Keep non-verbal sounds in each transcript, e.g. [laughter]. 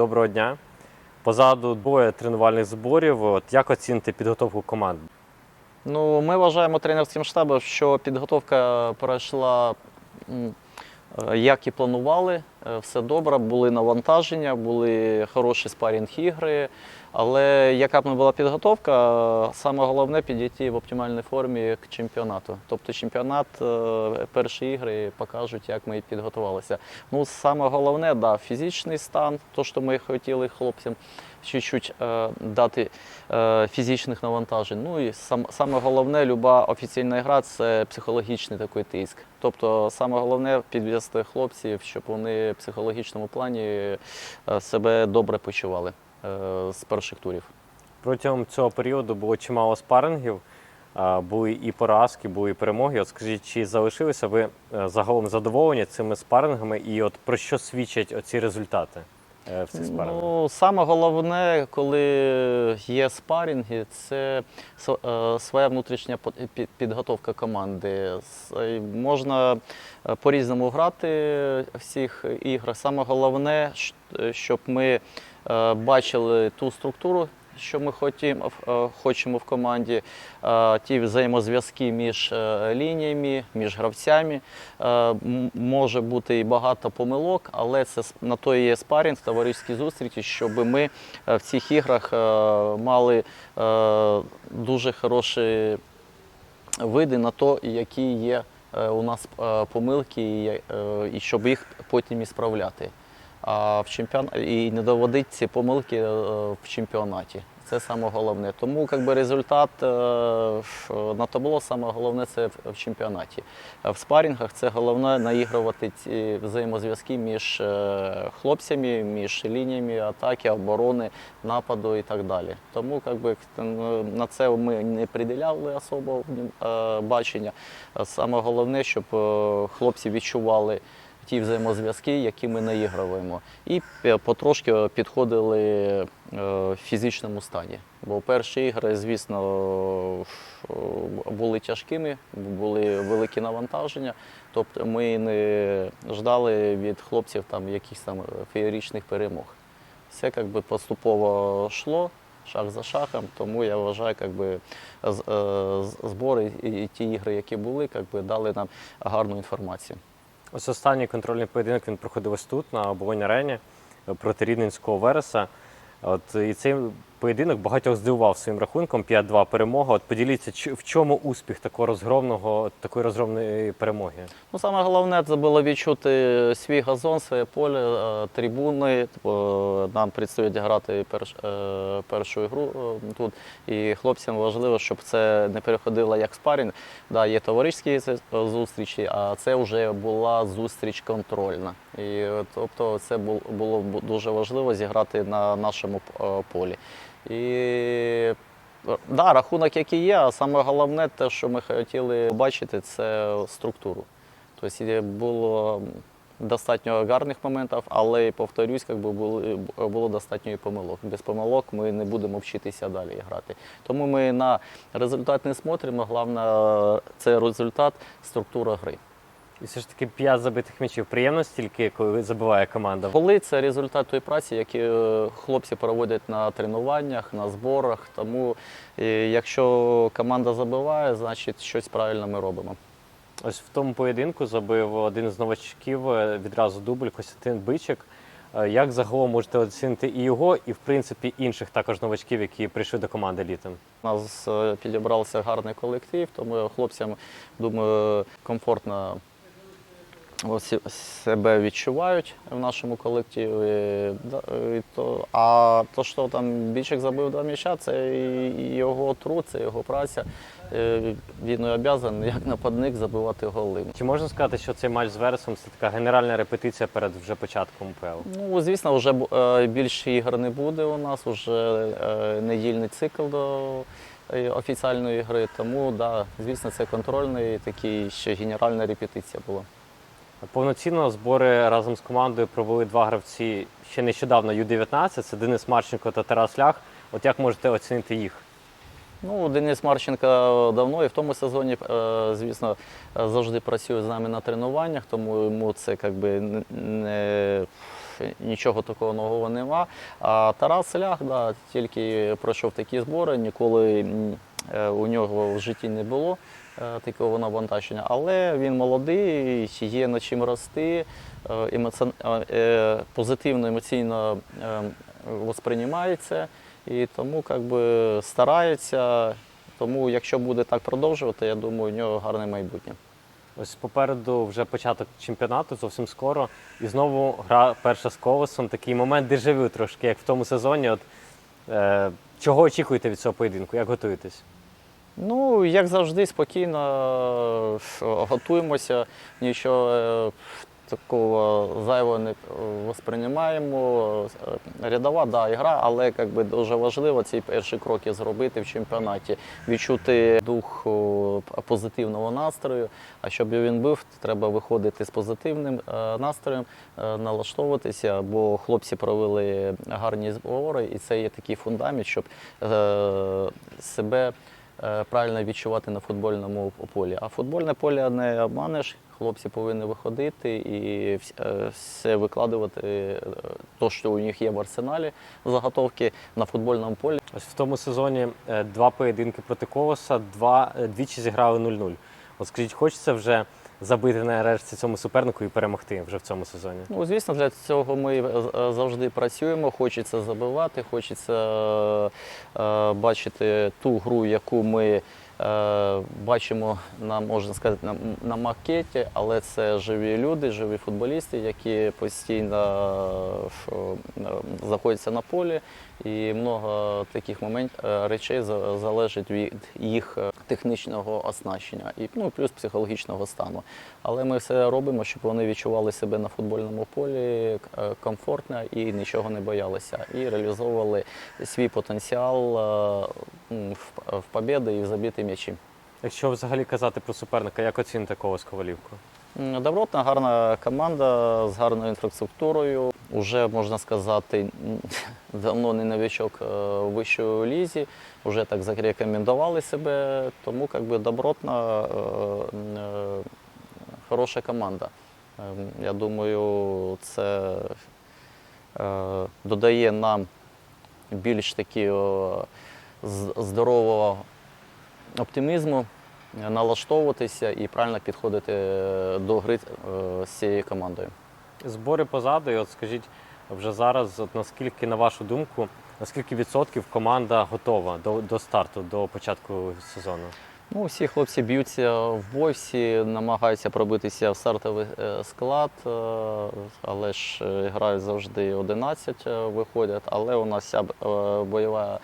Доброго дня. Позаду двоє тренувальних зборів. От як оцінити підготовку команд? Ну, ми вважаємо тренерським штабом, що підготовка пройшла як і планували. Е, Все добре, були навантаження, були хороші спарінг-ігри. Але яка б не була підготовка, е, саме головне підійти в оптимальній формі к чемпіонату. Тобто чемпіонат, е, перші ігри покажуть, як ми підготувалися. Ну, саме головне, да, фізичний стан, то, що ми хотіли хлопцям чуть-чуть е, дати е, фізичних навантажень. Ну і сам, саме головне, люба офіційна гра це психологічний такий тиск. Тобто, саме головне підвести хлопців, щоб вони в психологічному плані е, себе добре почували е, з перших турів. Протягом цього періоду було чимало спарингів, були і поразки, були і перемоги. От скажіть, чи залишилися ви е, загалом задоволені цими спарингами, і от про що свідчать оці результати в цих спарингах? Ну, саме головне, коли є спарінги, це е, своя внутрішня підготовка команди. Е, Можна е, по-різному грати в всіх іграх. Саме головне, е, щоб ми е, бачили ту структуру. Що ми е, хочемо в команді, е, ті взаємозв'язки між е, лініями, між гравцями. Може бути і багато помилок, але це на то і є спарінг, товариські зустрічі, щоб ми в цих іграх мали дуже хороші види на то, які є у нас помилки, і, щоб їх потім і справляти. А в чемпіон... І не доводити ці помилки в чемпіонаті. Це саме головне. Тому якби, результат е, на табло саме головне це в чемпіонаті. В спарінгах це головне наігрувати ці взаємозв'язки між е, хлопцями, між лініями атаки, оборони, нападу і так далі. Тому якби, на це ми не приділяли особо е, бачення. Саме головне, щоб е, хлопці відчували ті взаємозв'язки, які ми наігруємо, і потрошки підходили е, в фізичному стані. Бо перші ігри, звісно, е, були тяжкими, були великі навантаження. Тобто ми не ждали від хлопців там якихось там феєричних перемог. Все якби поступово йшло. Шаг за шагом, тому я вважаю, якби е, збори і ті ігри, які були, якби дали нам гарну інформацію. Ось останній контрольний поєдинок він проходив ось тут, на оболонь арені е, проти Рідненського Вереса. От і цей поєдинок багатьох здивував своїм рахунком 5-2 перемога. От поділіться, в чому успіх такого розгромного, такої розгромної перемоги? Ну, саме головне це було відчути свій газон, своє поле, е, трибуни. Нам предстоїть грати перш, е, першу ігру е, тут. І хлопцям важливо, щоб це не переходило як спарінг. Да, є товариські зустрічі, а це вже була зустріч контрольна. І тобто це було дуже важливо зіграти на нашому полі. І Да, рахунок який є, а саме головне, те, що ми хотіли бачити, це структуру. Тобто було достатньо гарних моментів, але повторюсь, якби було достатньо і помилок. Без помилок ми не будемо вчитися далі грати. Тому ми на результат не смотримо, головне це результат, структура гри. І все ж таки 5 забитих м'ячів. Приємно стільки, коли забиває команда. Коли це результат тої праці, які е, хлопці проводять на тренуваннях, на зборах. Тому е, якщо команда забиває, значить щось правильно ми робимо. Ось в тому поєдинку забив один з новачків е, відразу дубль Костянтин Бичик. Як загалом можете оцінити і його, і в принципі інших також новачків, які прийшли до команди літом? У нас підібрався гарний колектив, тому хлопцям, думаю, комфортно себе відчувають в нашому колективі. І то, а то, що там бічик забив два м'яча, це його труд, це його праця. Е, Він і обов'язаний, як нападник, забивати голи. Чи можна сказати, що цей матч з Вересом це така генеральна репетиція перед вже початком УПЛ? Ну, звісно, вже е, більше ігор не буде у нас, вже е, недільний цикл до офіціальної гри. Тому, да, звісно, це контрольний такий ще генеральна репетиція була. Повноцінно збори разом з командою провели два гравці ще нещодавно Ю-19, це Денис Марченко та Тарас Лях. От як можете оцінити їх? Ну, Денис Марченко давно і в тому сезоні, е, звісно, завжди працює з нами на тренуваннях, тому йому це якби не нічого такого нового нема. А Тарас Лях, да, тільки пройшов такі збори, ніколи у нього в житті не було е, такого навантаження. Але він молодий, є над чим рости, е, емоці- е, е, позитивно емоційно е, восприймається і тому как би, старається. Тому, якщо буде так продовжувати, я думаю, у нього гарне майбутнє. Ось попереду вже початок чемпіонату, зовсім скоро. І знову гра перша з Ковасом. Такий момент дежавю трошки, як в тому сезоні. От, е, чого очікуєте від цього поєдинку? Як готуєтесь? Ну, як завжди, спокійно готуємося, нічого е, такого зайвого не восприймаємо. Рядова, да, ігра, але як би, дуже важливо ці перші кроки зробити в чемпіонаті, відчути дух позитивного настрою. А щоб він був, треба виходити з позитивним е, настроєм, е, налаштовуватися, бо хлопці провели гарні збори, і це є такий фундамент, щоб е, себе правильно відчувати на футбольному полі. А футбольне поле не обманеш. Хлопці повинні виходити і е, все викладувати, е, то, що у них є в арсеналі заготовки на футбольному полі. Ось в тому сезоні е, два поєдинки проти Коваса, два, двічі зіграли 0-0. От скажіть, хочеться вже забити нарешті цьому супернику і перемогти вже в цьому сезоні? Ну, звісно, для цього ми завжди працюємо. Хочеться забивати, хочеться е, бачити ту гру, яку ми бачимо на можна сказати на, на макеті, але це живі люди, живі футболісти, які постійно е, е, знаходяться на полі. І много таких моментів речей залежить від їх е, технічного оснащення і ну, плюс психологічного стану. Але ми все робимо, щоб вони відчували себе на футбольному полі е, комфортно і нічого не боялися. І реалізовували свій потенціал е, в, побіди і в забиті м'ячі. Якщо взагалі казати про суперника, як оціните Ковас Ковалівку? Добротна, гарна команда з гарною інфраструктурою. Уже можна сказати, [laughs] давно не новичок е, в вищій лізі, вже так зарекомендували себе. Тому как би, добротна, е, е, хороша команда. Ем, Я думаю, це додає нам більш такі здорового оптимізму, е, налаштовуватися і правильно підходити е, до гри е, з цією командою. Збори позаду, і от скажіть вже зараз, от наскільки, на вашу думку, наскільки відсотків команда готова до, до старту, до початку сезону? Ну, всі хлопці б'ються в бой, всі намагаються пробитися в стартовий е, склад, е, але ж е, грають завжди 11 е, виходять. Але у нас вся бойова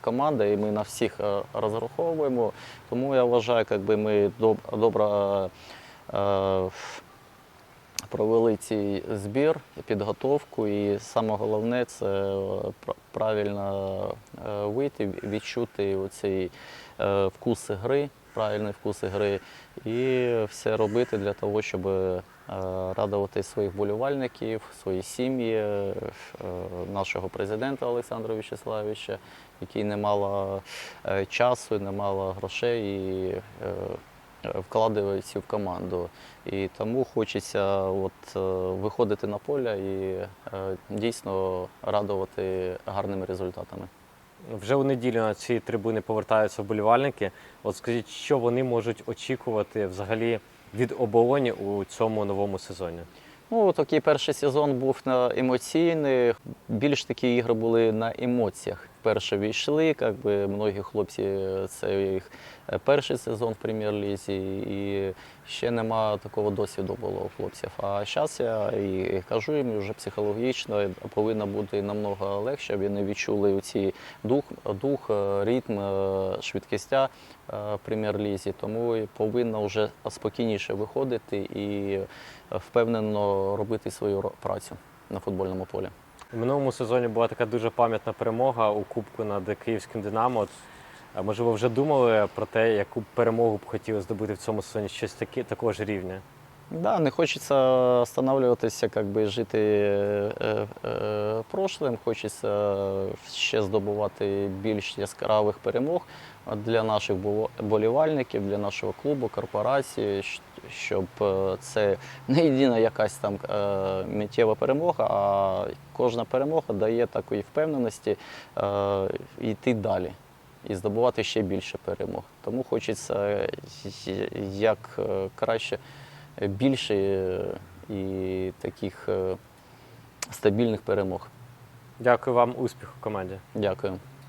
команда, і ми на всіх розраховуємо. Тому я вважаю, якби ми добре провели цей збір, підготовку, і саме головне це правильно вийти, відчути оцей вкус гри, правильний вкус гри, і все робити для того, щоб е, радувати своїх болівальників, свої сім'ї, е, нашого президента Олександра В'ячеславовича, який не мало е, часу, не мало грошей і е, вкладаються в команду. І тому хочеться от, е, виходити на поле і е, дійсно радувати гарними результатами. Вже у неділю на ці трибуни повертаються вболівальники. От скажіть, що вони можуть очікувати взагалі від оболоні у цьому новому сезоні? Ну, такий перший сезон був на емоційний. Більш такі ігри були на емоціях. Вперше війшли, як би многі хлопці, це їх е, перший сезон в прем'єр-лізі, і ще нема такого досвіду було у хлопців. А зараз я і кажу їм вже психологічно повинно бути намного легше, вони відчули ці дух, дух, е, ритм, е, швидкістя е, в прем'єр-лізі. Тому повинно вже спокійніше виходити і е, впевнено робити свою працю на футбольному полі. У минулому сезоні була така дуже пам'ятна перемога у Кубку над Київським Динамо. А, можливо, вже думали про те, яку перемогу б хотіли здобути в цьому сезоні щось таке, такого ж рівня. Да, не хочеться останавливатися, как би жити е, е, прошлим, хочеться ще здобувати більш яскравих перемог для наших болівальників, для нашого клубу, корпорації, щоб е, це не єдина якась там е, миттєва перемога, а кожна перемога дає такої впевненості е, йти далі і здобувати ще більше перемог. Тому хочеться як краще більше і таких стабільних перемог. Дякую вам, успіху команді. Дякую.